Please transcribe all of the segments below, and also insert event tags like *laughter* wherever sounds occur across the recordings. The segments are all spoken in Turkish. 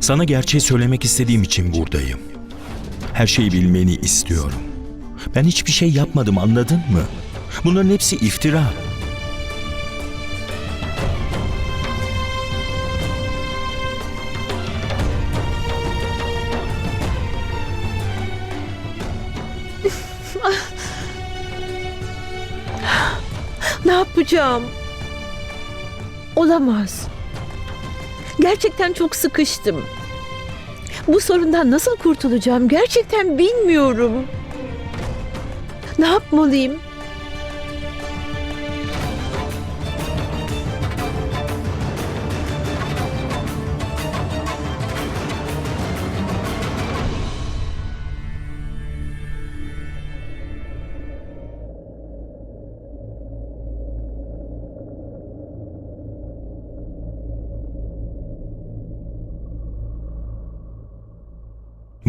Sana gerçeği söylemek istediğim için buradayım. Her şeyi bilmeni istiyorum. Ben hiçbir şey yapmadım anladın mı? Bunların hepsi iftira. Ne yapacağım? Olamaz. Gerçekten çok sıkıştım. Bu sorundan nasıl kurtulacağım gerçekten bilmiyorum. Ne yapmalıyım?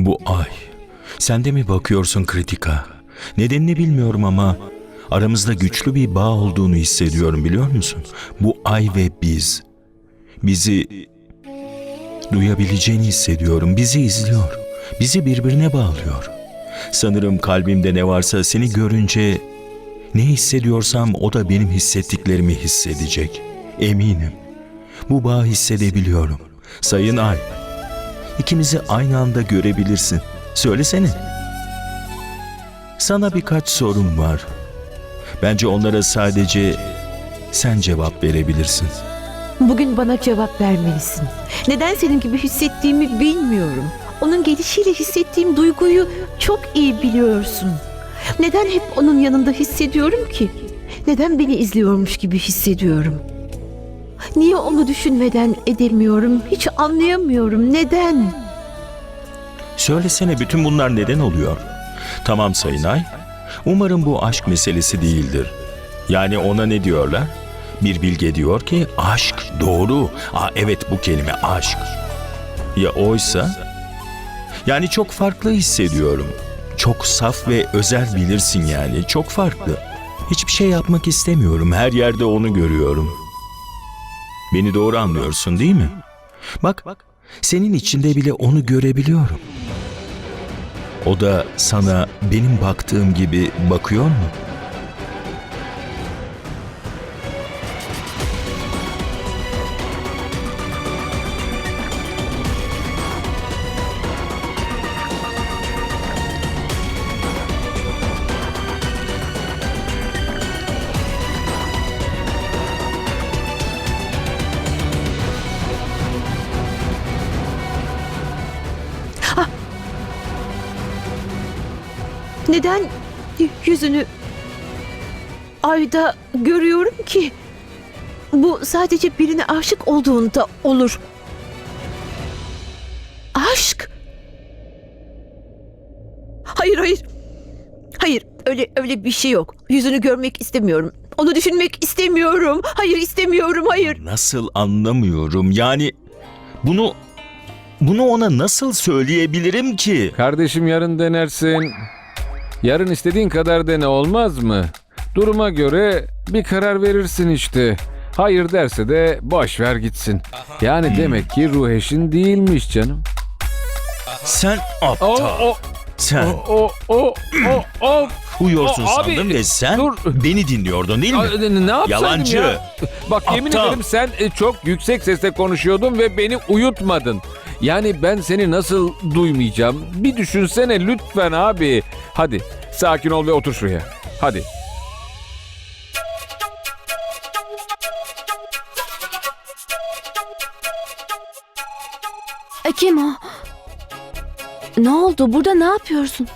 Bu ay. Sen de mi bakıyorsun kritika? Nedenini bilmiyorum ama aramızda güçlü bir bağ olduğunu hissediyorum biliyor musun? Bu ay ve biz. Bizi duyabileceğini hissediyorum. Bizi izliyor. Bizi birbirine bağlıyor. Sanırım kalbimde ne varsa seni görünce ne hissediyorsam o da benim hissettiklerimi hissedecek. Eminim. Bu bağı hissedebiliyorum. Sayın Ay. İkimizi aynı anda görebilirsin. Söylesene. Sana birkaç sorum var. Bence onlara sadece sen cevap verebilirsin. Bugün bana cevap vermelisin. Neden senin gibi hissettiğimi bilmiyorum. Onun gelişiyle hissettiğim duyguyu çok iyi biliyorsun. Neden hep onun yanında hissediyorum ki? Neden beni izliyormuş gibi hissediyorum? Niye onu düşünmeden edemiyorum? Hiç anlayamıyorum. Neden? Söylesene bütün bunlar neden oluyor? Tamam Sayın Ay. Umarım bu aşk meselesi değildir. Yani ona ne diyorlar? Bir bilge diyor ki aşk doğru. Aa, evet bu kelime aşk. Ya oysa? Yani çok farklı hissediyorum. Çok saf ve özel bilirsin yani. Çok farklı. Hiçbir şey yapmak istemiyorum. Her yerde onu görüyorum. Beni doğru anlıyorsun değil mi? Bak, senin içinde bile onu görebiliyorum. O da sana benim baktığım gibi bakıyor mu? Neden yüzünü ayda görüyorum ki? Bu sadece birine aşık olduğunda olur. Aşk? Hayır hayır. Hayır öyle öyle bir şey yok. Yüzünü görmek istemiyorum. Onu düşünmek istemiyorum. Hayır istemiyorum hayır. Nasıl anlamıyorum? Yani bunu bunu ona nasıl söyleyebilirim ki? Kardeşim yarın denersin. Yarın istediğin kadar dene olmaz mı? Duruma göre bir karar verirsin işte. Hayır derse de boş ver gitsin. Yani demek ki ruh eşin değilmiş canım. Sen O aptal. o Sen o o o o. uyuyorsun o- abi, sandım ve sen dur. beni dinliyordun değil mi? Aa, Ne yapsaydım Yalancı. ya? Bak yemin Aptal. ederim sen e, çok yüksek sesle konuşuyordun ve beni uyutmadın. Yani ben seni nasıl duymayacağım? Bir düşünsene lütfen abi. Hadi sakin ol ve otur şuraya. Hadi. E, kim o? Ne oldu? Burada ne yapıyorsun?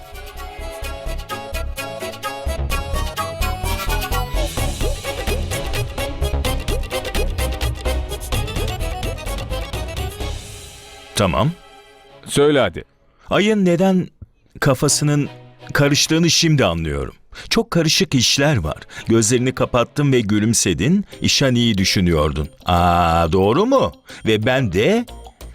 Tamam. Söyle hadi. Ayın neden kafasının karıştığını şimdi anlıyorum. Çok karışık işler var. Gözlerini kapattın ve gülümsedin. İşani'yi düşünüyordun. Aa doğru mu? Ve ben de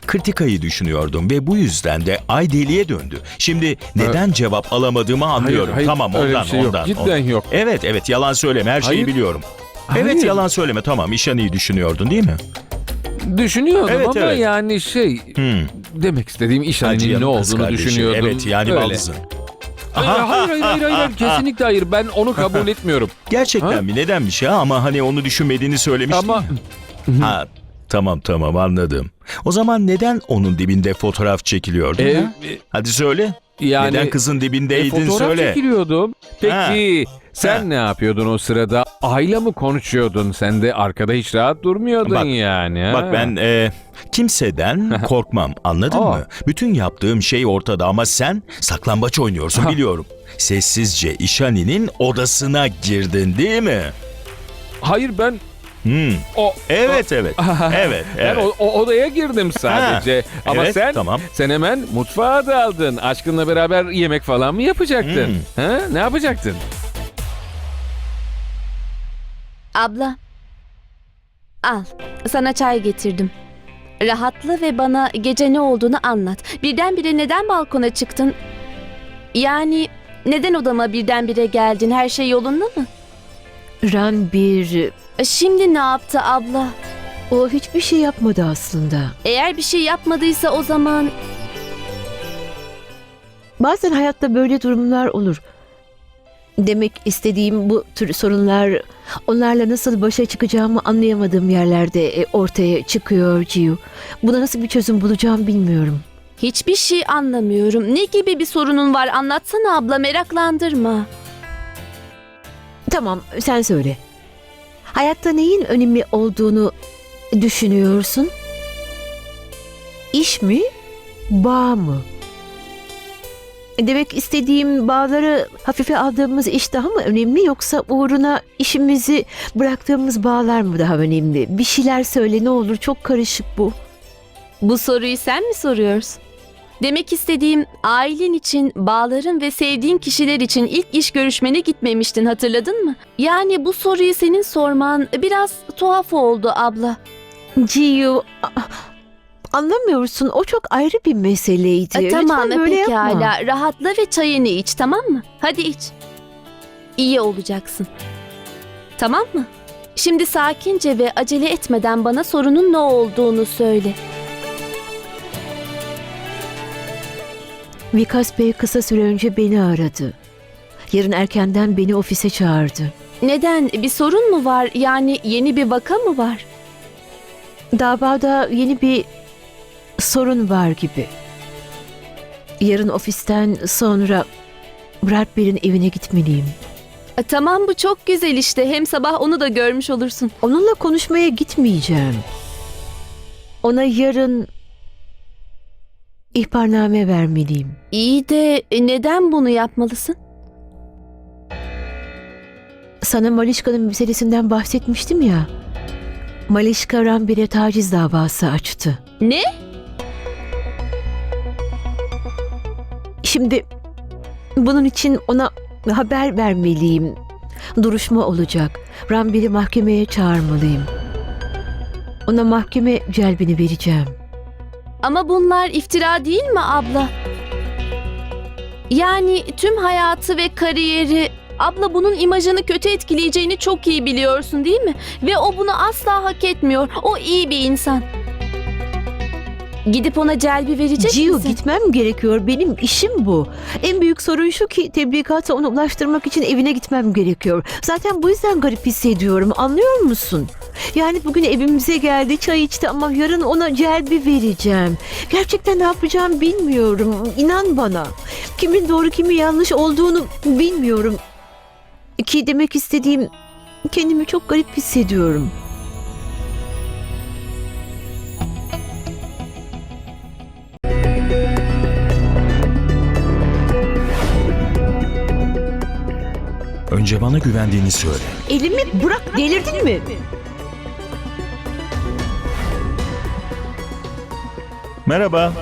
kritikayı düşünüyordum ve bu yüzden de ay deliye döndü. Şimdi neden cevap alamadığımı anlıyorum. hayır, tamam öyle bir ondan şey yok. ondan. Cidden ondan. yok. Evet evet yalan söyleme her şeyi Hayır. biliyorum. Hayır. Evet yalan söyleme tamam İşani'yi düşünüyordun değil mi? Düşünüyordum Evet, ama evet. yani şey Hmm. demek istediğim iş halinin ne kız olduğunu kardeşi. düşünüyordum. Evet yani Öyle. baldızın. Hayır, hayır, hayır, hayır, hayır, *laughs* kesinlikle hayır. Ben onu kabul *laughs* etmiyorum. Gerçekten Ha? mi? Nedenmiş ya? Ama hani onu düşünmediğini söylemiştin Ama ya. Ha, tamam tamam anladım. O zaman neden onun dibinde fotoğraf çekiliyordun e, ha? Hadi söyle. Yani neden kızın e, dibindeydin fotoğraf söyle. çekiliyordum. Peki sen Ha. ne yapıyordun o sırada? Ayla mı konuşuyordun? Sen de arkada hiç rahat durmuyordun Bak, yani. ha? Bak ben e, kimseden *laughs* korkmam anladın Aa. mı? Bütün yaptığım şey ortada ama sen saklambaç oynuyorsun Ha. biliyorum. Sessizce İşani'nin odasına girdin değil mi? Hayır ben Hmm. o Evet evet. evet *laughs* ben evet. o, o odaya girdim sadece. Ama evet, sen tamam. sen hemen mutfağa daldın. Aşkınla beraber yemek falan mı yapacaktın? Hmm. Ha? Ne yapacaktın? Abla. Al. Sana çay getirdim. Rahatla ve bana gece ne olduğunu anlat. Birdenbire neden balkona çıktın? Yani neden odama birdenbire geldin? Her şey yolunda mı? Ranbir Şimdi ne yaptı abla? o hiçbir şey yapmadı aslında. Eğer bir şey yapmadıysa o zaman Bazen hayatta böyle durumlar olur. Demek istediğim bu tür sorunlar onlarla nasıl başa çıkacağımı anlayamadığım yerlerde e, ortaya çıkıyor Ciu. Buna nasıl bir çözüm bulacağım bilmiyorum. hiçbir şey anlamıyorum. Ne gibi bir sorunun var? Anlatsana abla meraklandırma. Tamam sen söyle. Hayatta neyin önemli olduğunu düşünüyorsun? İş mi? Bağ mı? Demek istediğim bağları hafife aldığımız iş daha mı önemli yoksa uğruna işimizi bıraktığımız bağlar mı daha önemli? Bir şeyler söyle ne olur çok karışık bu. Bu soruyu sen mi soruyorsun? Demek istediğim ailen için, bağların ve sevdiğin kişiler için ilk iş görüşmene gitmemiştin hatırladın mı? Yani bu soruyu senin sorman biraz tuhaf oldu abla. Ciu a- anlamıyorsun o çok ayrı bir meseleydi. E, tamam Lütfen böyle pekala yapma. rahatla ve çayını iç tamam mı? Hadi iç. İyi olacaksın. Tamam mı? Şimdi sakince ve acele etmeden bana sorunun ne olduğunu söyle. Vikas Bey kısa süre önce beni aradı. Yarın erkenden beni ofise çağırdı. Neden? Bir sorun mu var? Yani yeni bir vaka mı var? Davada yeni bir sorun var gibi. Yarın ofisten sonra Brad Bey'in evine gitmeliyim. E, tamam bu çok güzel işte. Hem sabah onu da görmüş olursun. Onunla konuşmaya gitmeyeceğim. Ona yarın ihbarname vermeliyim. İyi de e, neden bunu yapmalısın? Sana Malişka'nın meselesinden bahsetmiştim ya. Malişka Rambir'e taciz davası açtı. Ne? Şimdi bunun için ona haber vermeliyim. Duruşma olacak. Rambir'i mahkemeye çağırmalıyım. Ona mahkeme celbini vereceğim. Ama bunlar iftira değil mi abla? Yani tüm hayatı ve kariyeri abla bunun imajını kötü etkileyeceğini çok iyi biliyorsun değil mi? Ve o bunu asla hak etmiyor. O iyi bir insan. Gidip ona celbi verecek Ciu misin? gitmem gerekiyor. Benim işim bu. En büyük sorun şu ki tebrikatı ona ulaştırmak için evine gitmem gerekiyor. Zaten bu yüzden garip hissediyorum. Anlıyor musun? Yani bugün evimize geldi, çay içti ama yarın ona celbi vereceğim. Gerçekten ne yapacağım bilmiyorum. İnan bana. Kimin doğru kimin yanlış olduğunu bilmiyorum. Ki demek istediğim kendimi çok garip hissediyorum. Önce bana güvendiğini söyle. Elimi bırak delirdin mi? Merhaba.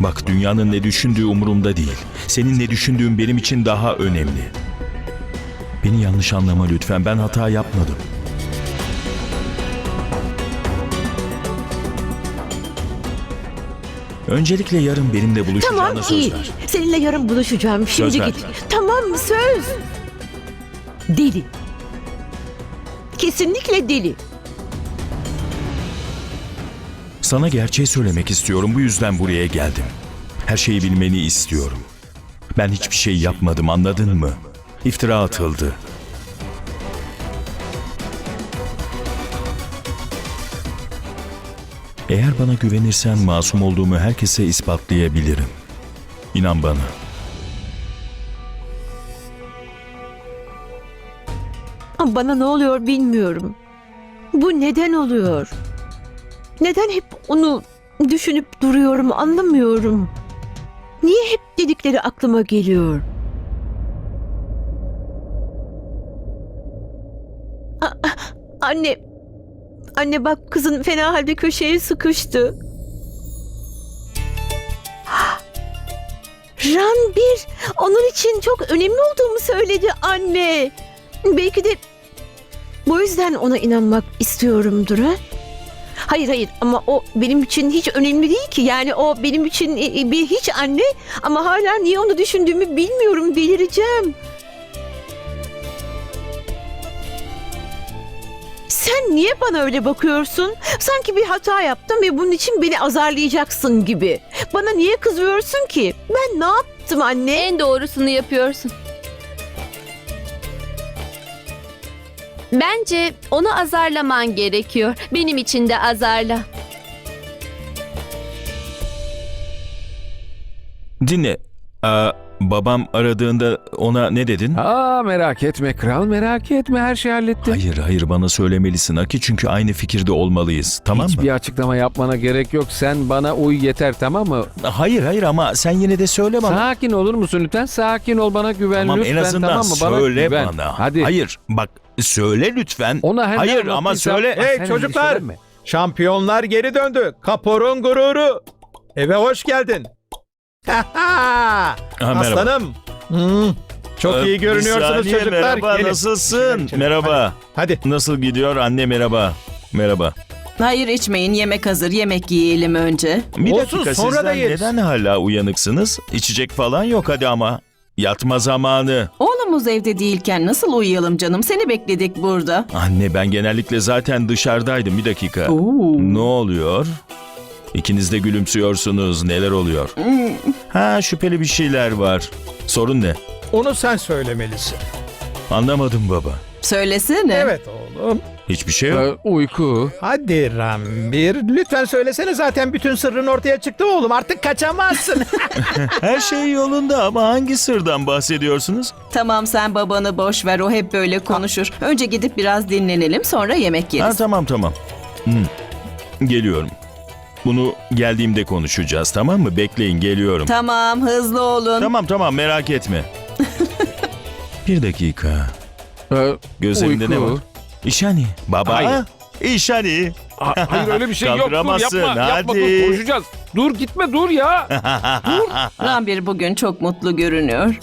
Bak dünyanın ne düşündüğü umurumda değil. Senin ne düşündüğün benim için daha önemli. Beni yanlış anlama lütfen. Ben hata yapmadım. Öncelikle yarın benimle buluşacağına Tamam söz iyi. ver. Seninle yarın buluşacağım. Şimdi ver. git. Tamam söz. Deli. Kesinlikle deli. Sana gerçeği söylemek istiyorum. Bu yüzden buraya geldim. Her şeyi bilmeni istiyorum. Ben hiçbir şey yapmadım anladın mı? İftira atıldı. Eğer bana güvenirsen masum olduğumu herkese ispatlayabilirim. İnan bana. Bana ne oluyor bilmiyorum. Bu neden oluyor? Neden hep onu düşünüp duruyorum anlamıyorum. Niye hep dedikleri aklıma geliyor? A- Anne, anne bak kızın fena halde köşeye sıkıştı. Ranbir, onun için çok önemli olduğumu söyledi anne. Belki de bu yüzden ona inanmak istiyorumdur ha? Hayır hayır ama o benim için hiç önemli değil ki. Yani o benim için e, e, bir hiç anne ama hala niye onu düşündüğümü bilmiyorum delireceğim. Sen niye bana öyle bakıyorsun? Sanki bir hata yaptım ve bunun için beni azarlayacaksın gibi. Bana niye kızıyorsun ki? Ben ne yaptım anne? En doğrusunu yapıyorsun. Bence onu azarlaman gerekiyor. Benim için de azarla. Dinle. Aa, babam aradığında ona ne dedin? Aa merak etme kral merak etme her şey hallettim. Hayır hayır bana söylemelisin Aki çünkü aynı fikirde olmalıyız tamam Hiçbir mı? açıklama yapmana gerek yok. Sen bana uy yeter tamam mı? Hayır hayır ama sen yine de söyle bana. Sakin olur musun lütfen? Sakin ol bana güven tamam lütfen en azından tamam mı? Bana söyle güven. bana. Hadi. Hayır bak söyle lütfen. Ona her ne hayır ama anlattıysam- söyle. Sen Hey çocuklar! söyleme. Şampiyonlar geri döndü. Kapor'un gururu. Eve hoş geldin. Ha, merhaba. Aslanım. Hmm, Çok Ee, iyi bir görünüyorsunuz saniye, çocuklar. Merhaba Gelin. nasılsın? İçelim. Merhaba. Hadi. Nasıl gidiyor anne merhaba. Merhaba. Hayır içmeyin yemek hazır yemek yiyelim önce. Bir Olsun, dakika sonra sizden da yeriz. neden hala uyanıksınız? İçecek falan yok hadi ama. Yatma zamanı. Oğlumuz evde değilken nasıl uyuyalım canım seni bekledik burada. Anne ben genellikle zaten dışarıdaydım bir dakika. Oo. Ne oluyor? İkiniz de gülümsüyorsunuz. Neler oluyor? Ha şüpheli bir şeyler var. Sorun ne? Onu sen söylemelisin. Anlamadım baba. Söylesene. Evet oğlum. Hiçbir şey yok. Ee, uyku. Hadi Rambir. Lütfen söylesene zaten bütün sırrın ortaya çıktı oğlum. Artık kaçamazsın. *laughs* Her şey yolunda ama hangi sırdan bahsediyorsunuz? Tamam sen babanı boş ver o hep böyle konuşur. Önce gidip biraz dinlenelim sonra yemek Ha yeriz. tamam tamam. Hmm. Geliyorum. Bunu geldiğimde konuşacağız tamam mı? Bekleyin geliyorum. Tamam hızlı olun. Tamam tamam merak etme. *laughs* bir dakika. Ee, Gözlerinde ne var? İşani. Baba. Hayır. İşani. Ha- Hayır öyle bir şey yok. Dur yapma. Yapma hadi. dur konuşacağız. Dur gitme dur ya. Rambir *laughs* bugün çok mutlu görünüyor.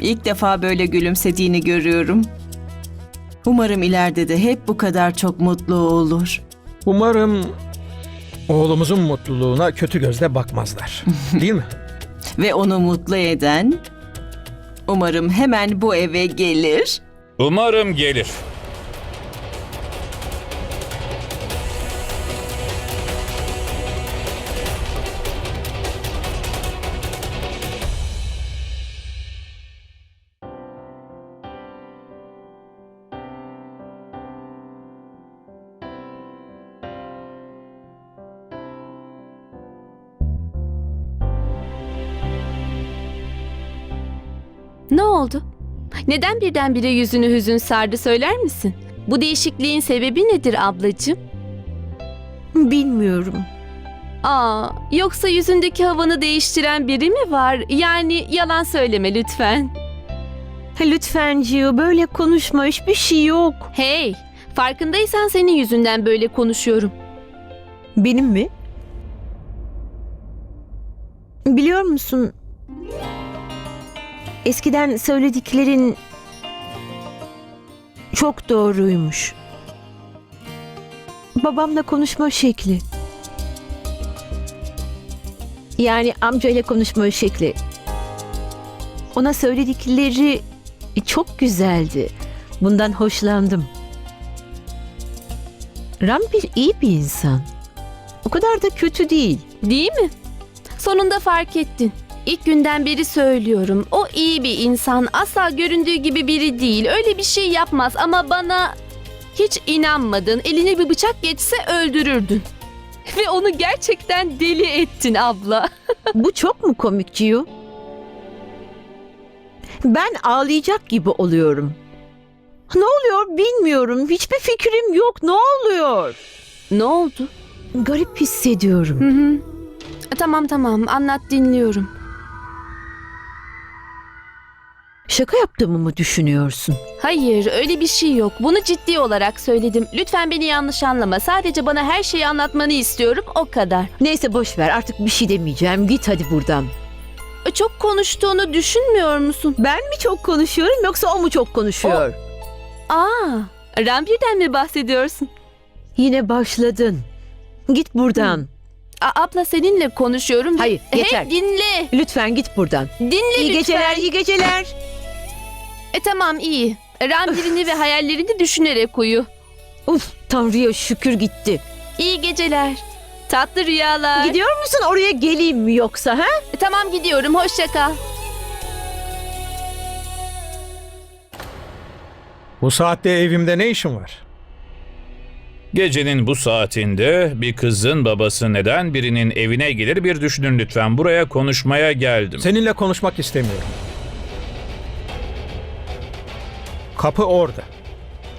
İlk defa böyle gülümsediğini görüyorum. Umarım ileride de hep bu kadar çok mutlu olur. Umarım oğlumuzun mutluluğuna kötü gözle bakmazlar. *laughs* Değil mi? Ve onu mutlu eden umarım hemen bu eve gelir. Umarım gelir. Oldu? Neden birdenbire yüzünü hüzün sardı söyler misin? Bu değişikliğin sebebi nedir ablacığım? Bilmiyorum. Aa, yoksa yüzündeki havanı değiştiren biri mi var? Yani yalan söyleme lütfen. Lütfen Gio böyle konuşma hiçbir şey yok. Hey, farkındaysan senin yüzünden böyle konuşuyorum. Benim mi? Biliyor musun? Eskiden söylediklerin çok doğruymuş. Babamla konuşma şekli. Yani amcayla konuşma şekli. Ona söyledikleri çok güzeldi. Bundan hoşlandım. Rampir iyi bir insan. O kadar da kötü değil. Değil mi? Sonunda fark ettin. İlk günden beri söylüyorum. O iyi bir insan. Asla göründüğü gibi biri değil. Öyle bir şey yapmaz ama bana hiç inanmadın. Eline bir bıçak geçse öldürürdün. *laughs* Ve onu gerçekten deli ettin abla. *laughs* Bu çok mu komik Ciu? Ben ağlayacak gibi oluyorum. Ne oluyor bilmiyorum. Hiçbir fikrim yok. Ne oluyor? ne oldu? Garip hissediyorum. Hı hı. Tamam tamam anlat dinliyorum. Şaka yaptığımı mı düşünüyorsun? Hayır öyle bir şey yok. Bunu ciddi olarak söyledim. Lütfen beni yanlış anlama. Sadece bana her şeyi anlatmanı istiyorum o kadar. Neyse boş ver. Artık bir şey demeyeceğim. Git hadi buradan. Çok konuştuğunu düşünmüyor musun? Ben mi çok konuşuyorum yoksa o mu çok konuşuyor? Aa, Rambir'den mi bahsediyorsun? Yine başladın. Git buradan. A- abla seninle konuşuyorum. Hayır, yeter. Hey dinle. Lütfen git buradan. Dinle İyi lütfen. geceler, iyi geceler. E tamam iyi. Rambir'ini ve hayallerini düşünerek uyu. Uf, Tanrı'ya şükür gitti. İyi geceler. Tatlı rüyalar. Gidiyor musun oraya geleyim mi yoksa ha? E, tamam gidiyorum. Hoşça kal. Bu saatte evimde ne işin var? Gecenin bu saatinde bir kızın babası neden birinin evine gelir bir düşünün lütfen. Buraya konuşmaya geldim. Seninle konuşmak istemiyorum. Kapı orada.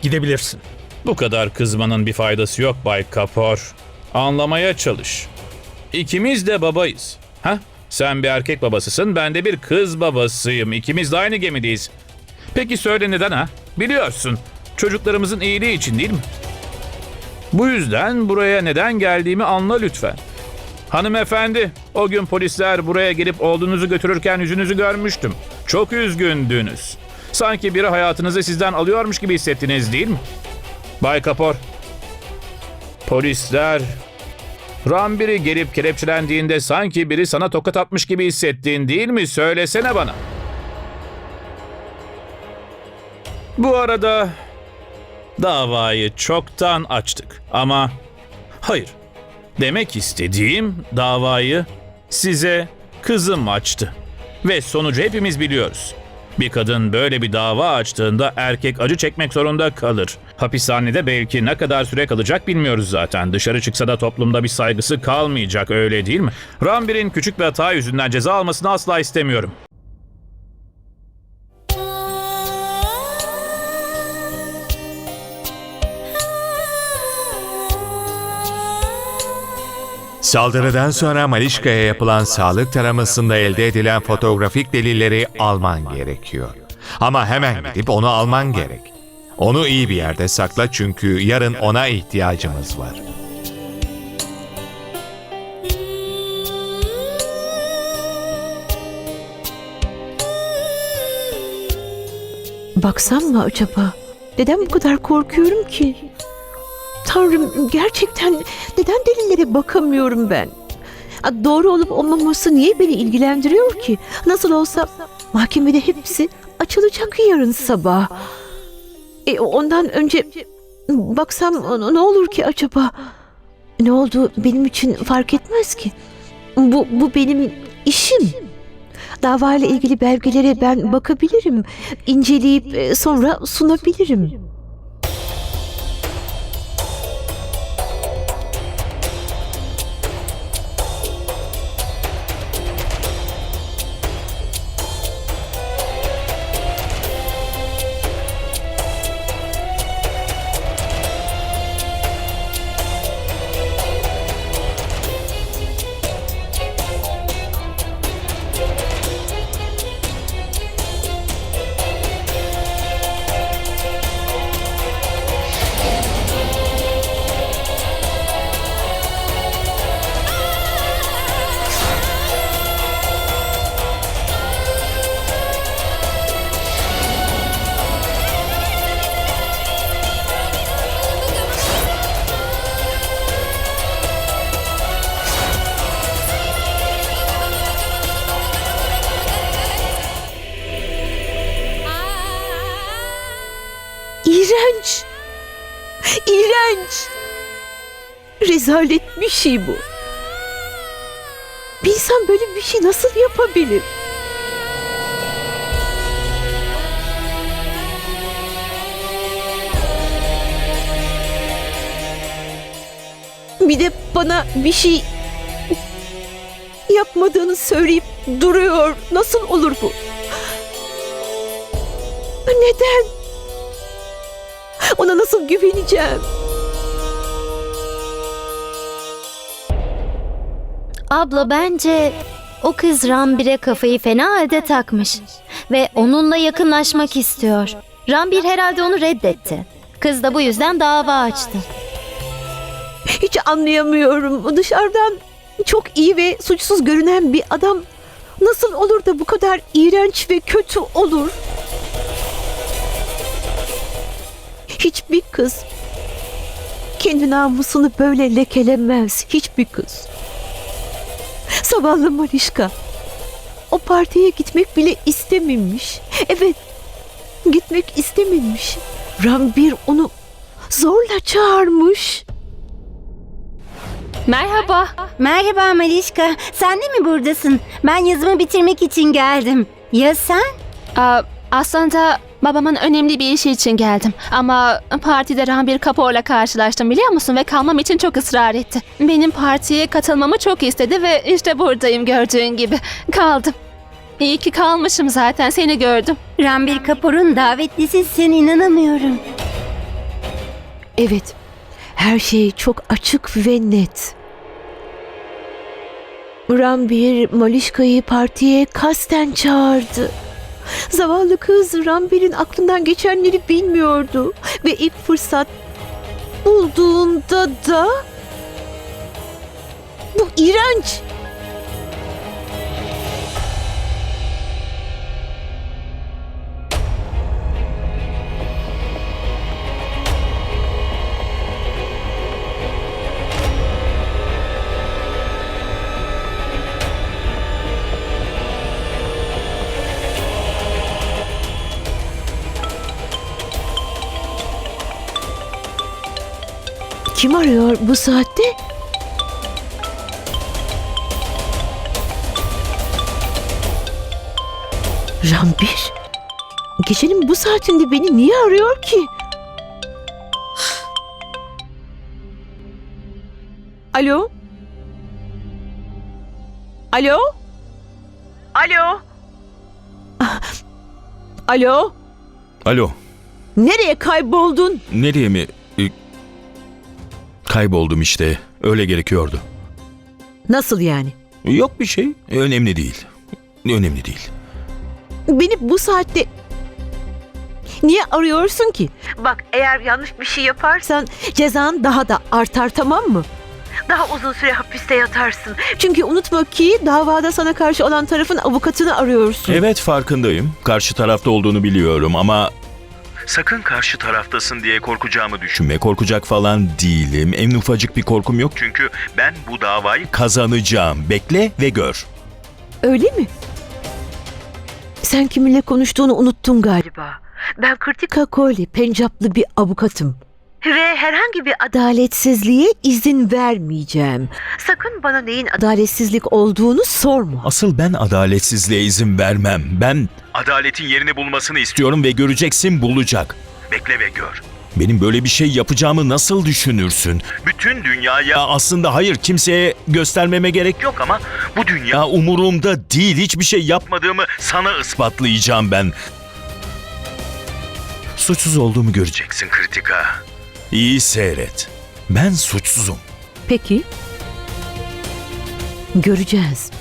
Gidebilirsin. Bu kadar kızmanın bir faydası yok Bay Kapor. Anlamaya çalış. İkimiz de babayız. Ha? Sen bir erkek babasısın, ben de bir kız babasıyım. İkimiz de aynı gemideyiz. Peki söyle neden ha? Biliyorsun. Çocuklarımızın iyiliği için değil mi? Bu yüzden buraya neden geldiğimi anla lütfen. Hanımefendi, o gün polisler buraya gelip oğlunuzu götürürken yüzünüzü görmüştüm. Çok üzgündünüz. Sanki biri hayatınızı sizden alıyormuş gibi hissettiniz değil mi? Bay Kapor. Polisler. Rambiri gelip kelepçelendiğinde sanki biri sana tokat atmış gibi hissettin değil mi? Söylesene bana. Bu arada davayı çoktan açtık ama hayır. Demek istediğim davayı size kızım açtı. Ve sonucu hepimiz biliyoruz. Bir kadın böyle bir dava açtığında erkek acı çekmek zorunda kalır. Hapishanede belki ne kadar süre kalacak bilmiyoruz zaten. Dışarı çıksa da toplumda bir saygısı kalmayacak öyle değil mi? Rambir'in küçük bir hata yüzünden ceza almasını asla istemiyorum. Saldırıdan sonra Malişka'ya yapılan sağlık taramasında elde edilen fotoğrafik delilleri alman gerekiyor. Ama hemen gidip onu alman gerek. Onu iyi bir yerde sakla çünkü yarın ona ihtiyacımız var. Baksam mı acaba? Neden bu kadar korkuyorum ki? Tanrım gerçekten neden delillere bakamıyorum ben? Doğru olup olmaması niye beni ilgilendiriyor ki? Nasıl olsa mahkemede hepsi açılacak yarın sabah. E, ondan önce baksam ne olur ki acaba? Ne oldu benim için fark etmez ki. Bu, bu benim işim. Davayla ilgili belgelere ben bakabilirim. inceleyip e, sonra sunabilirim. Rezalet bir şey bu. Bir insan böyle bir şey nasıl yapabilir? Bir de bana bir şey yapmadığını söyleyip duruyor. Nasıl olur bu? Neden? Ona nasıl güveneceğim? Abla bence o kız Rambir'e kafayı fena halde takmış ve onunla yakınlaşmak istiyor. Rambir herhalde onu reddetti. Kız da bu yüzden dava açtı. Hiç anlayamıyorum. Dışarıdan çok iyi ve suçsuz görünen bir adam nasıl olur da bu kadar iğrenç ve kötü olur? Hiçbir kız kendi namusunu böyle lekelemez. Hiçbir kız. Zavallı Malişka. O partiye gitmek bile istememiş. Evet, gitmek istememiş. Rambir onu zorla çağırmış. Merhaba. Merhaba Malişka. Sen de mi buradasın? Ben yazımı bitirmek için geldim. Ya sen? Aa, aslında babamın önemli bir işi için geldim. Ama partide Rambir Kapoor'la karşılaştım biliyor musun? Ve kalmam için çok ısrar etti. Benim partiye katılmamı çok istedi ve işte buradayım gördüğün gibi. Kaldım. İyi ki kalmışım zaten seni gördüm. Rambir Kapoor'un davetlisisin inanamıyorum. Evet, her şey çok açık ve net. Rambir Malişka'yı partiye kasten çağırdı. Zavallı kız Rambir'in aklından geçenleri bilmiyordu. Ve ilk fırsat bulduğunda da... Bu iğrenç. Kim arıyor bu saatte? Rambir. Gecenin bu saatinde beni niye arıyor ki? Alo? Alo? Alo? Ah, Alo? Alo, Nereye kayboldun? nereye mi? E, Kayboldum işte. Öyle gerekiyordu. Nasıl yani? Yok bir şey. Önemli değil. Önemli değil. Beni bu saatte niye arıyorsun ki? Bak eğer yanlış bir şey yaparsan cezan daha da artar tamam mı? Daha uzun süre hapiste yatarsın. Çünkü unutma ki davada sana karşı olan tarafın avukatını arıyorsun. Evet farkındayım. Karşı tarafta olduğunu biliyorum ama... Sakın karşı taraftasın diye korkacağımı düşünme. Korkacak falan değilim. En ufacık bir korkum yok çünkü ben bu davayı kazanacağım. Bekle ve gör. Öyle mi? Sen kiminle konuştuğunu unuttun galiba. Ben Kritika Kohli, Pencaplı bir avukatım. Ve herhangi bir adaletsizliğe izin vermeyeceğim. Sakın bana neyin adaletsizlik olduğunu sorma. Asıl ben adaletsizliğe izin vermem. Ben adaletin yerini bulmasını istiyorum ve göreceksin bulacak. Bekle ve gör. Benim böyle bir şey yapacağımı nasıl düşünürsün? Bütün dünyaya aslında hayır kimseye göstermeme gerek yok ama bu dünya umurumda değil. Hiçbir şey yapmadığımı sana ispatlayacağım ben. Suçsuz olduğumu göreceksin kritika. İyi seyret. Ben suçsuzum. Peki. Göreceğiz.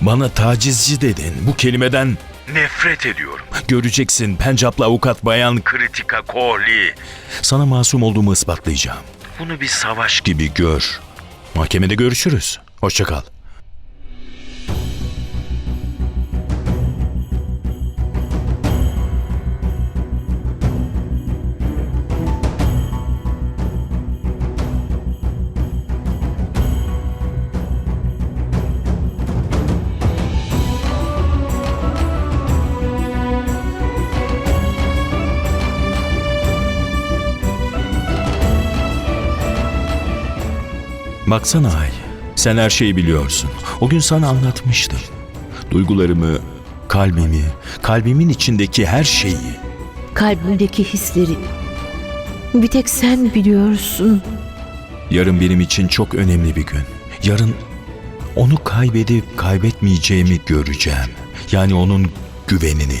Bana tacizci dedin. Bu kelimeden nefret ediyorum. Göreceksin Pencaplı avukat bayan Kritika Kohli. Sana masum olduğumu ispatlayacağım. Bunu bir savaş gibi gör. Mahkemede görüşürüz. Hoşça Baksana Ay, sen her şeyi biliyorsun. O gün sana anlatmıştım. Duygularımı, kalbimi, kalbimin içindeki her şeyi. Kalbimdeki hisleri. Bir tek sen biliyorsun. Yarın benim için çok önemli bir gün. Yarın onu kaybedip kaybetmeyeceğimi göreceğim. Yani onun güvenini.